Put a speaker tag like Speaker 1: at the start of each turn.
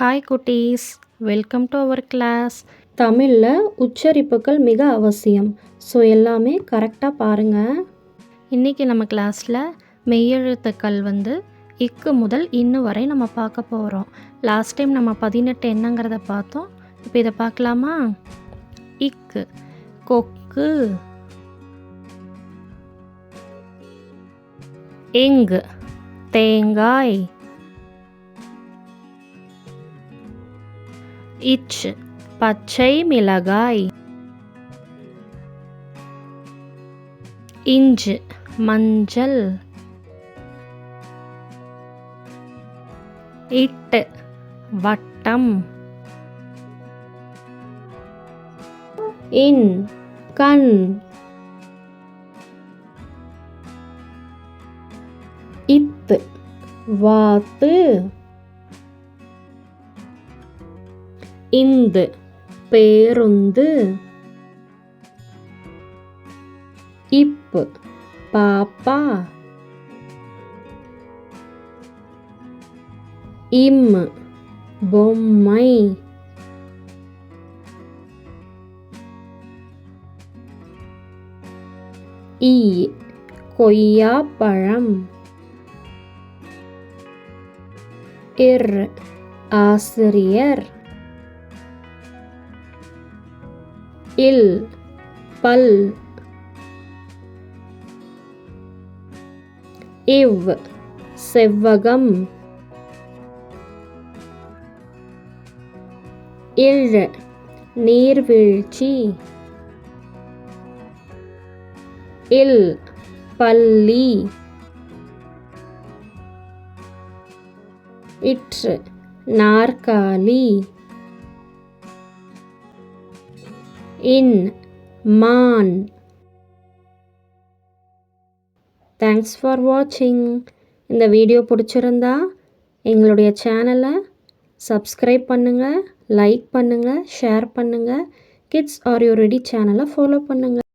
Speaker 1: Hi குட்டீஸ். Welcome to our class
Speaker 2: தமிழில் உச்சரிப்புகள் மிக அவசியம். ஸோ எல்லாமே கரெக்டாக பாருங்கள்
Speaker 1: இன்றைக்கி நம்ம கிளாஸில் மெய்யெழுத்துக்கள் வந்து இக்கு முதல் இன்னு வரை நம்ம பார்க்க போகிறோம் லாஸ்ட் டைம் நம்ம பதினெட்டு என்னங்கிறத பார்த்தோம். இப்போ இதை பார்க்கலாமா? இக்கு. கொக்கு. எங்கு? தேங்காய். இச் பச்சை மிளகாய். இஞ்சு மஞ்சள். இட்டு வட்டம்.
Speaker 2: இன் கண். இப்பு வாத்து. இந்து. பேருந்து. இப்பு. பாப்பா. இம் பொம்மை. ஈ. கொய்யாப்பழம். இர் ஆசிரியர். இல் பல். இவ் செவ்வகம். இழ் நீர்வீழ்ச்சி. இல் பள்ளி இற்று நாற்காலி. இன் மான். தேங்க்ஸ் ஃபார் வாட்சிங் இந்த வீடியோ பிடிச்சிருந்தா எங்களுடைய சேனலை சப்ஸ்கிரைப் பண்ணுங்கள் லைக் பண்ணுங்கள் ஷேர் பண்ணுங்கள் கிட்ஸ் ஆர் யூ ரெடி சேனலை ஃபாலோ பண்ணுங்கள்